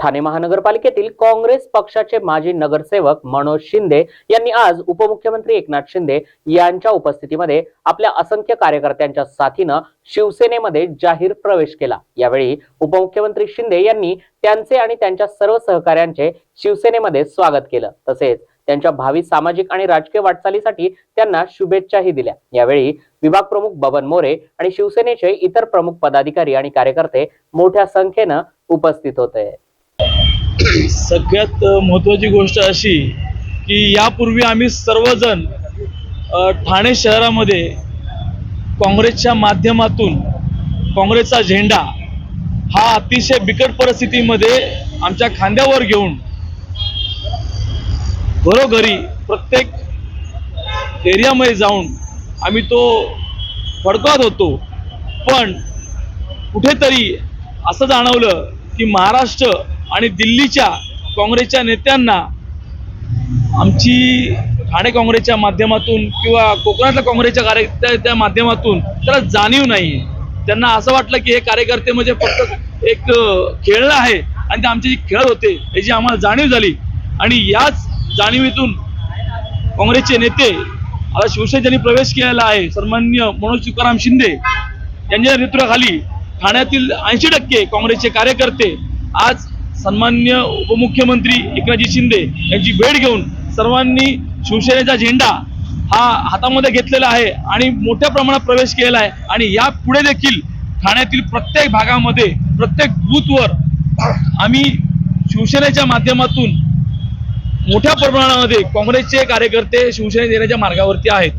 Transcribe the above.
ठाणे महानगरपालिकेतील काँग्रेस पक्षाचे माजी नगरसेवक मनोज शिंदे यांनी आज उपमुख्यमंत्री एकनाथ शिंदे यांच्या उपस्थितीमध्ये आपल्या असंख्य कार्यकर्त्यांच्या साथीनं शिवसेनेमध्ये जाहीर प्रवेश केला. यावेळी उपमुख्यमंत्री शिंदे यांनी त्यांचे आणि त्यांच्या सर्व सहकाऱ्यांचे शिवसेनेमध्ये स्वागत केलं. तसेच त्यांच्या भावी सामाजिक आणि राजकीय वाटचालीसाठी त्यांना शुभेच्छाही दिल्या. यावेळी विभाग प्रमुख बबन मोरे आणि शिवसेनेचे इतर प्रमुख पदाधिकारी आणि कार्यकर्ते मोठ्या संख्येनं उपस्थित होते. सगळ्यात महत्त्वाची गोष्ट अशी की यापूर्वी आम्ही सर्वजण ठाणे शहरामध्ये काँग्रेसच्या माध्यमातून काँग्रेसचा झेंडा हा अतिशय बिकट परिस्थितीमध्ये आमच्या खांद्यावर घेऊन घरोघरी प्रत्येक एरियामध्ये जाऊन आम्ही तो फडकवत होतो. पण कुठेतरी असं जाणवलं की महाराष्ट्र आणि दिल्लीच्या काँग्रेसच्या नेत्यांना आमची ठाणे काँग्रेसच्या माध्यमातून किंवा कोकणातल्या काँग्रेसच्या कार्यकर्त्याच्या माध्यमातून त्याला जाणीव नाही त्यांना असं वाटलं की हे कार्यकर्ते म्हणजे फक्त एक अं, खेळणं आहे आणि ते आमचे जे खेळ होते याची आम्हाला जाणीव झाली. आणि याच जाणीवीतून काँग्रेसचे नेते आता शिवसेनेत ज्यांनी प्रवेश केलेला आहे सन्मान्य मनोज तुकाराम शिंदे यांच्या नेतृत्वाखाली ठाण्यातील ऐंशी टक्के काँग्रेसचे कार्यकर्ते आज सन्मान्य उपमुख्यमंत्री एकनाथजी शिंदे यांची भेट घेऊन सर्वांनी शिवसेनेचा झेंडा हा हातामध्ये घेतलेला आहे आणि मोठ्या प्रमाणात प्रवेश केलेला आहे. आणि या पुढे देखील ठाण्यातील प्रत्येक भागामध्ये प्रत्येक बूथवर आम्ही शिवसेनेच्या माध्यमातून मोठ्या प्रमाणामध्ये काँग्रेसचे कार्यकर्ते शिवसेनेत येण्याच्या मार्गावरती आहेत.